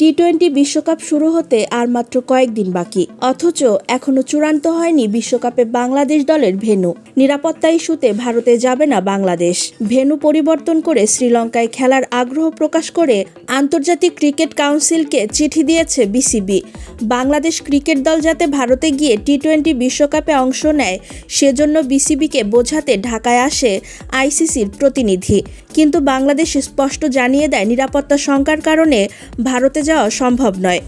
T twenty বিশ্বকাপ শুরু হতে আর মাত্র কয়েকদিন বাকি। অথচ এখনও চূড়ান্ত হয়নি বিশ্বকাপে বাংলাদেশ দলের ভেন্যু। নিরাপত্তা ইস্যুতে ভারতে যাবে না বাংলাদেশ। ভেন্যু পরিবর্তন করে শ্রীলঙ্কায় খেলার আগ্রহ প্রকাশ করে আন্তর্জাতিক ক্রিকেট কাউন্সিলকে চিঠি দিয়েছে বিসিবি। বাংলাদেশ ক্রিকেট দল যাতে ভারতে গিয়ে টি টোয়েন্টি বিশ্বকাপে অংশ নেয়, সেজন্য বিসিবিকে বোঝাতে ঢাকায় আসে আইসিসির প্রতিনিধি। কিন্তু বাংলাদেশ স্পষ্ট জানিয়ে দেয় নিরাপত্তা শঙ্কার কারণে ভারতে যাওয়া সম্ভব নয়।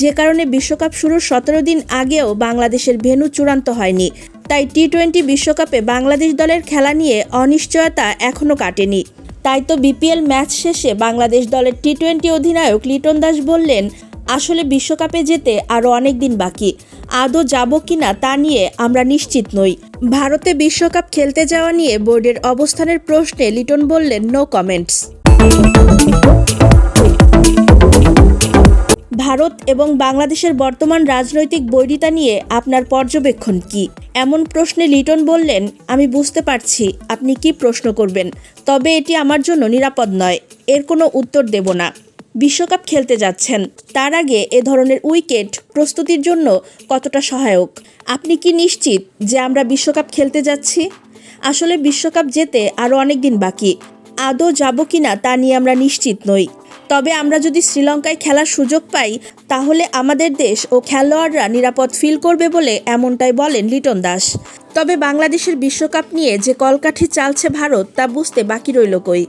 যে কারণে বিশ্বকাপ শুরুর সতেরো দিন আগেও বাংলাদেশের ভেন্যু চূড়ান্ত হয়নি। তাই টি টোয়েন্টি বিশ্বকাপে বাংলাদেশ দলের খেলা নিয়ে অনিশ্চয়তা এখনও কাটেনি। তাই তো বিপিএল ম্যাচ শেষে বাংলাদেশ দলের টি টোয়েন্টি অধিনায়ক লিটন দাস বললেন আসলে বিশ্বকাপে যেতে আরও অনেক দিন বাকি। আদৌ যাব কিনা তা নিয়ে আমরা নিশ্চিত নই। ভারতে বিশ্বকাপ খেলতে যাওয়া নিয়ে বোর্ডের অবস্থানের প্রশ্নে লিটন বললেন নো কমেন্টস ভারত এবং বাংলাদেশের বর্তমান রাজনৈতিক বৈরিতা নিয়ে আপনার পর্যবেক্ষণ কি? এমন প্রশ্নে লিটন বললেন, আমি বুঝতে পারছি আপনি কি প্রশ্ন করবেন, তবে এটি আমার জন্য নিরাপদ নয়, এর কোনো উত্তর দেব না। বিশ্বকাপ খেলতে যাচ্ছেন। তার আগে এ ধরনের উইকেট প্রস্তুতির জন্য কতটা সহায়ক? আপনি কি নিশ্চিত যে আমরা বিশ্বকাপ খেলতে যাচ্ছি? আসলে বিশ্বকাপ যেতে আরও অনেক দিন বাকি। আদৌ যাব কিনা তা নিয়ে আমরা নিশ্চিত নই। তবে আমরা যদি শ্রীলঙ্কায় খেলার সুযোগ পাই, তাহলে আমাদের দেশ ও খেলোয়াড়রা নিরাপদ ফিল করবে বলে এমনটাই বলেন লিটন দাস। তবে বাংলাদেশের বিশ্বকাপ নিয়ে যে কলকাঠি চালছে ভারত, তা বুঝতে বাকি রইল কই?